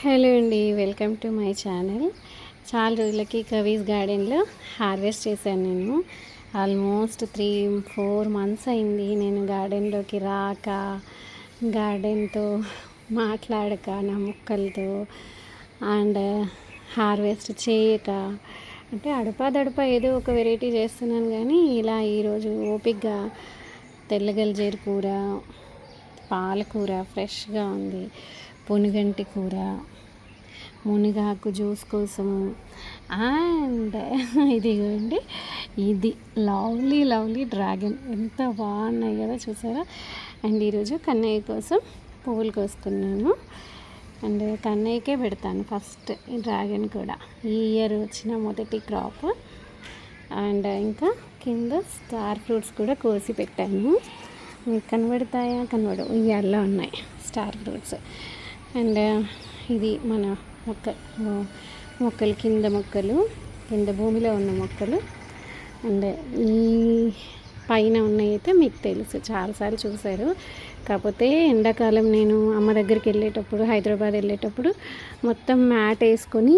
Hello అండి welcome to my channel. చాలా రోజులకి కవీస్ గార్డెన్లో హార్వెస్ట్ చేశాను నేను. ఆల్మోస్ట్ త్రీ ఫోర్ మంత్స్ అయింది నేను గార్డెన్లోకి రాక గార్డెన్తో మాట్లాడక నా మొక్కలతో అండ్ హార్వెస్ట్ చేయక అంటే అడపా ఏదో ఒక వెరైటీ చేస్తున్నాను కానీ ఇలా ఈరోజు ఓపిక్గా తెల్లగల్జేరు కూర పాలకూర ఫ్రెష్గా ఉంది. పొనుగంటి కూర మునిగాకు జ్యూస్ కోసము. అండ్ ఇదిగోండి ఇది లవ్లీ లవ్లీ డ్రాగన్. ఎంత బాగున్నాయి కదా చూసారా? అండ్ ఈరోజు కన్నయ్య కోసం పువ్వులు కోసుకున్నాను. అండ్ కన్నయ్యకే పెడతాను ఫస్ట్ ఈ డ్రాగన్ కూడా. ఈ ఇయర్ వచ్చిన మొదటి క్రాప్. అండ్ ఇంకా కింద స్టార్ ఫ్రూట్స్ కూడా కోసి పెట్టాను. మీకు కనబడతాయా? కనబడు ఇయర్లో ఉన్నాయి స్టార్ ఫ్రూట్స్. అండ్ ఇది మన మొక్క మొక్కలు కింద మొక్కలు కింద భూమిలో ఉన్న మొక్కలు. అండ్ ఈ పైన ఉన్నాయైతే మీకు తెలుసు చాలాసార్లు చూశారు. కాకపోతే ఎండాకాలం నేను అమ్మ దగ్గరికి వెళ్ళేటప్పుడు హైదరాబాద్ వెళ్ళేటప్పుడు మొత్తం మ్యాట్ వేసుకొని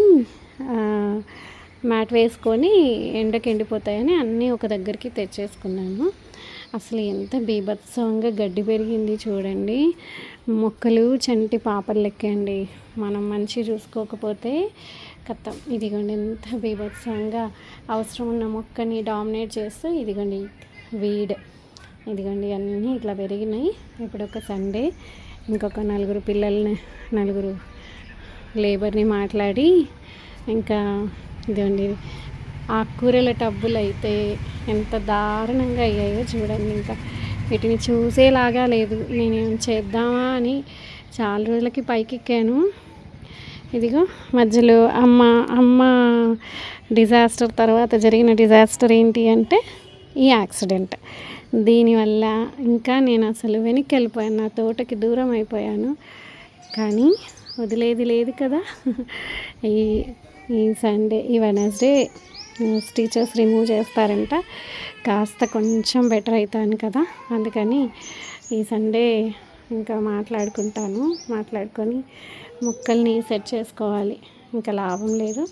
మ్యాట్ వేసుకొని ఎండకి ఎండిపోతాయని అన్నీ ఒక దగ్గరికి తెచ్చేసుకున్నాను. అసలు ఎంత బీభత్సంగా గడ్డి పెరిగింది చూడండి. మొక్కలు చంటి పాపలు లెక్కండి. మనం మంచి చూసుకోకపోతే కథం. ఇదిగోండి ఎంత బీభత్సంగా అవసరం ఉన్న మొక్కని డామినేట్ చేస్తూ ఇదిగోండి వీడ్. ఇదిగోండి అన్నీ ఇట్లా పెరిగినాయి. ఇప్పుడు ఒక సండే ఇంకొక నలుగురు పిల్లల్ని నలుగురు లేబర్ని మాట్లాడి ఇంకా ఇదిగోండి ఆకుకూరల టబ్బులు అయితే ఎంత దారుణంగా అయ్యాయో చూడండి ఇంకా. వీటిని చూసేలాగా లేదు. నేనేం చేద్దామా అని చాలా రోజులకి పైకి ఎక్కాను ఇదిగో మధ్యలో అమ్మ అమ్మ డిజాస్టర్ తర్వాత జరిగిన డిజాస్టర్ ఏంటి అంటే ఈ యాక్సిడెంట్. దీనివల్ల ఇంకా నేను అసలు వెనక్కి వెళ్ళిపోయాను నా తోటకి దూరం అయిపోయాను. కానీ వదిలేది లేదు కదా. ఈ ఈ సండే ఈ వెనస్డే టీచర్స్ రిమూవ్ చేస్తారంట. కాస్త కొంచెం బెటర్ అవుతాను కదా అందుకని ఈ సండే ఇంకా మాట్లాడుకుంటాను. మాట్లాడుకొని మొక్కల్ని సెట్ చేసుకోవాలి. ఇంకా లాభం లేదు.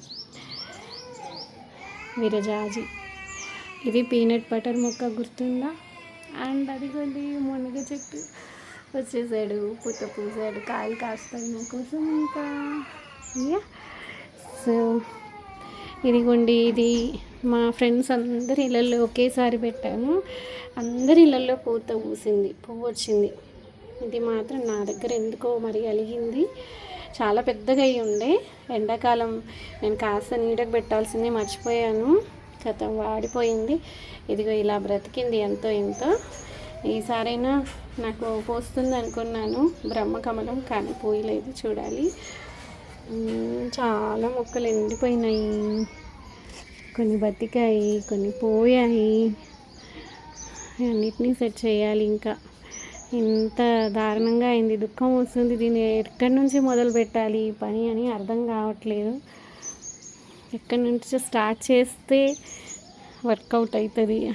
విరజాజి. ఇది పీనట్ బటర్ మొక్క గుర్తుందా? అండ్ అదిగోండి మునగ చెట్టు వచ్చేసాడు. పుట్ట పూసాడు. కాయలు కాస్తాయి నా కోసం ఇంకా. సో ఇదిగోండి ఇది మా ఫ్రెండ్స్ అందరి ఇళ్ళల్లో ఒకేసారి పెట్టాను అందరి ఇళ్ళల్లో పూత పూసింది పువ్వు వచ్చింది. ఇది మాత్రం నా దగ్గర ఎందుకో మరి అలిగింది. చాలా పెద్దగా అయి ఉండే. ఎండాకాలం నేను కాస్త నీడకు పెట్టాల్సింది మర్చిపోయాను. గతం వాడిపోయింది. ఇదిగో ఇలా బ్రతికింది ఎంతో ఎంతో. ఈసారైనా నాకు పోస్తుంది అనుకున్నాను. బ్రహ్మకమలం కానీ పోయలేదు చూడాలి. చాలా మొక్కలు ఎండిపోయినాయి. కొన్ని బతికాయి కొన్ని పోయాయి. అన్నిటినీ సెట్ చేయాలి ఇంకా. ఇంత దారుణంగా అయింది దుఃఖం వస్తుంది. దీన్ని ఎక్కడి నుంచి మొదలు పెట్టాలి? ఈ పని అని అర్థం కావట్లేదు. ఎక్కడి నుంచి స్టార్ట్ చేస్తే వర్కౌట్ అవుతుంది?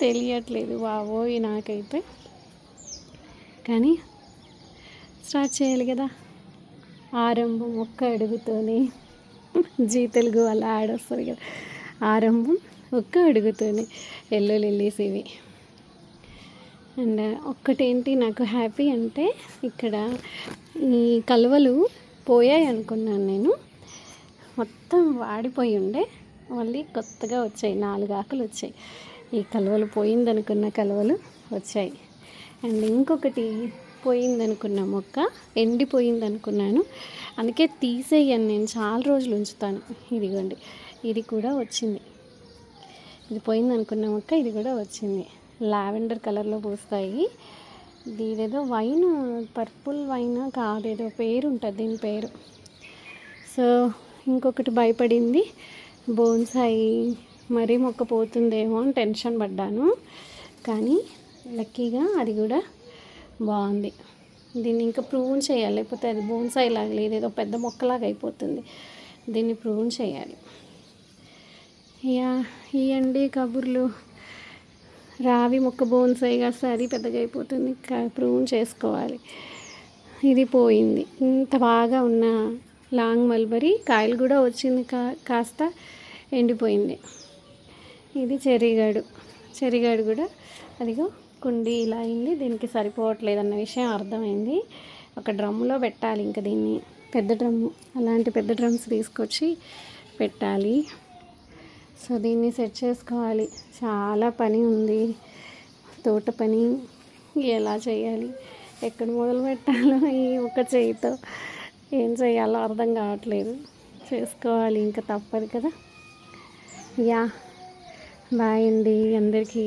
తెలియట్లేదు బాబోయ్ నాకైతే. కానీ స్టార్ట్ చేయాలి కదా. ఆరంభం ఒక్క అడుగుతోనే. జీ తెలుగు అలా ఆడొస్తుంది కదా. ఆరంభం ఒక్క అడుగుతోనే. ఎల్లో లిల్లీస్ ఇవి. అండ్ ఒక్కటేంటి నాకు హ్యాపీ అంటే ఇక్కడ ఈ కలువలు పోయాయి అనుకున్నాను నేను. మొత్తం వాడిపోయి ఉండే. మళ్ళీ కొత్తగా వచ్చాయి. నాలుగు ఆకులు వచ్చాయి. ఈ కలువలు పోయిందనుకున్న కలువలు వచ్చాయి. అండ్ ఇంకొకటి పోయిందనుకున్న మొక్క ఎండిపోయింది అనుకున్నాను అందుకే తీసేయను నేను చాలా రోజులు ఉంచుతాను. ఇదిగోండి ఇది కూడా వచ్చింది. ఇది పోయింది అనుకున్న మొక్క ఇది కూడా వచ్చింది. లావెండర్ కలర్లో పూస్తాయి. ఇదేదో వైన్ పర్పుల్ వైన్ కాదేదో పేరు ఉంటుంది దీని పేరు. సో ఇంకొకటి భయపడింది. బోన్సాయి మరీ మొక్క పోతుందేమో అని టెన్షన్ పడ్డాను. కానీ లక్కీగా అది కూడా బాగుంది. దీన్ని ఇంకా ప్రూవ్ చేయాలి. లేకపోతే అది బోన్సాయి లాగా లేదు. ఏదో పెద్ద మొక్కలాగా అయిపోతుంది. దీన్ని ప్రూన్ చేయాలి. యా ఇవ్వండి కబుర్లు. రావి మొక్క బోన్సాయి కాస్త అది పెద్దగా అయిపోతుంది. ప్రూవ్ చేసుకోవాలి. ఇది పోయింది. ఇంత బాగా ఉన్న లాంగ్ మల్బరీ కాయలు కూడా వచ్చింది కా కాస్త ఎండిపోయింది. ఇది చెరిగాడు. చెరిగాడు కూడా. అదిగో కుండీ ఇలా అయింది. దీనికి సరిపోవట్లేదు అన్న విషయం అర్థమైంది. ఒక డ్రమ్లో పెట్టాలి ఇంకా దీన్ని. పెద్ద డ్రమ్ అలాంటి పెద్ద డ్రమ్స్ తీసుకొచ్చి పెట్టాలి. సో దీన్ని సెట్ చేసుకోవాలి. చాలా పని ఉంది. తోట పని ఎలా చేయాలి? ఎక్కడ మొదలు పెట్టాలో ఈ ఒక చేయితో ఏం చేయాలో అర్థం కావట్లేదు. చేసుకోవాలి ఇంకా తప్పదు కదా. యా బాయ్ అండి అందరికీ.